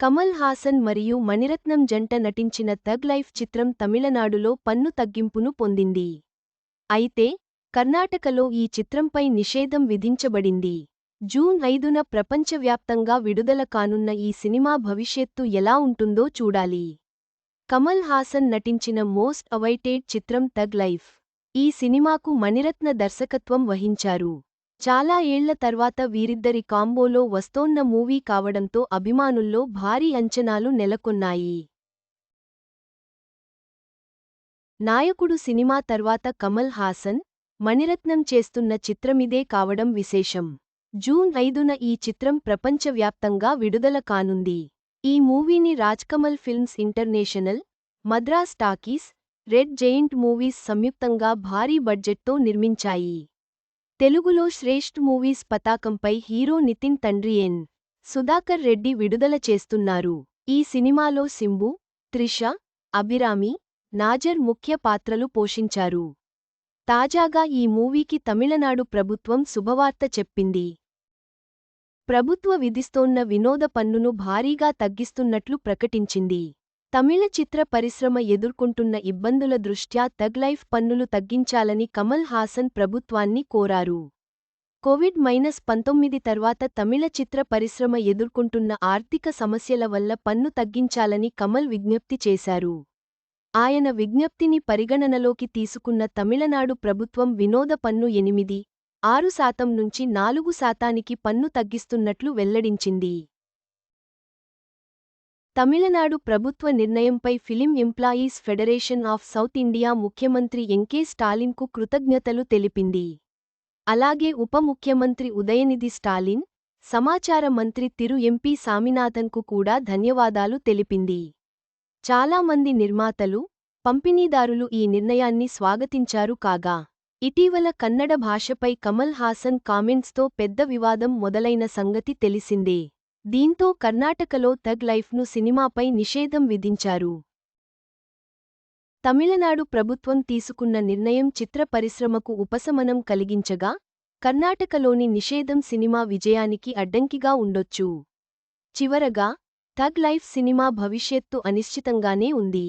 కమల్ హాసన్ మరియు మణిరత్నం జంట నటించిన థగ్ లైఫ్ చిత్రం తమిళనాడులో పన్ను తగ్గింపును పొందింది. అయితే కర్ణాటకలో ఈ చిత్రంపై నిషేధం విధించబడింది. జూన్ ఐదున ప్రపంచవ్యాప్తంగా విడుదల కానున్న ఈ సినిమా భవిష్యత్తు ఎలా ఉంటుందో చూడాలి. కమల్ హాసన్ నటించిన మోస్ట్ అవైటెడ్ చిత్రం థగ్ లైఫ్. ఈ సినిమాకు మణిరత్న దర్శకత్వం వహించారు. చాలా ఏళ్ళ తర్వాత వీరిద్దరి కాంబోలో వస్తోన్న మూవీ కావడంతో అభిమానుల్లో భారీ అంచనాలు నెలకొన్నాయి. నాయకుడు సినిమా తర్వాత కమల్ హాసన్ మణిరత్నం చేస్తున్న చిత్రమిదే కావడం విశేషం. జూన్ ఐదున ఈ చిత్రం ప్రపంచవ్యాప్తంగా విడుదల కానుంది. ఈ మూవీని Rajkamal films international Madras talkies red giant movies సంయుక్తంగా భారీ బడ్జెట్తో నిర్మించాయి. తెలుగులో శ్రేష్ఠ్ మూవీస్ పతాకంపై హీరో నితిన్ తండ్రి ఎన్. సుధాకర్ రెడ్డి విడుదల చేస్తున్నారు. ఈ సినిమాలో సింబు త్రిష అభిరామి నాజర్ ముఖ్య పాత్రలు పోషించారు. తాజాగా ఈ మూవీకి తమిళనాడు ప్రభుత్వం శుభవార్త చెప్పింది. ప్రభుత్వ విధిస్తోన్న వినోద పన్నును భారీగా తగ్గిస్తున్నట్లు ప్రకటించింది. తమిళ చిత్ర పరిశ్రమ ఎదుర్కొంటున్న ఇబ్బందుల దృష్ట్యా తగ్లైఫ్ పన్నులు తగ్గించాలని కమల్ హాసన్ ప్రభుత్వాన్ని కోరారు. కోవిడ్ మైనస్ పంతొమ్మిది తర్వాత తమిళ చిత్ర పరిశ్రమ ఎదుర్కొంటున్న ఆర్థిక సమస్యల వల్ల పన్ను తగ్గించాలని కమల్ విజ్ఞప్తి చేశారు. ఆయన విజ్ఞప్తిని పరిగణనలోకి తీసుకున్న తమిళనాడు ప్రభుత్వం వినోద పన్ను ఎనిమిది ఆరు శాతం నుంచి నాలుగు శాతానికి పన్ను తగ్గిస్తున్నట్లు వెల్లడించింది. తమిళనాడు ప్రభుత్వ నిర్ణయంపై film employees federation of south India ముఖ్యమంత్రి ఎంకే స్టాలిన్కు కృతజ్ఞతలు తెలిపింది. అలాగే ఉప ముఖ్యమంత్రి ఉదయనిధి స్టాలిన్ సమాచార మంత్రి తిరు ఎంపీ సామినాథన్కు కూడా ధన్యవాదాలు తెలిపింది. చాలామంది నిర్మాతలు పంపిణీదారులు ఈ నిర్ణయాన్ని స్వాగతించారు కాగా ఇటీవల కన్నడ భాషపై కమల్ హాసన్ కామెంట్స్తో పెద్ద వివాదం మొదలైన సంగతి తెలిసిందే. దీంతో కర్ణాటకలో థగ్ లైఫ్ను సినిమాపై నిషేధం విధించారు. తమిళనాడు ప్రభుత్వం తీసుకున్న నిర్ణయం చిత్ర పరిశ్రమకు ఉపశమనం కలిగించగా కర్ణాటకలోని నిషేధం సినిమా విజయానికి అడ్డంకిగా ఉండొచ్చు. చివరగా థగ్ లైఫ్ సినిమా భవిష్యత్తు అనిశ్చితంగానే ఉంది.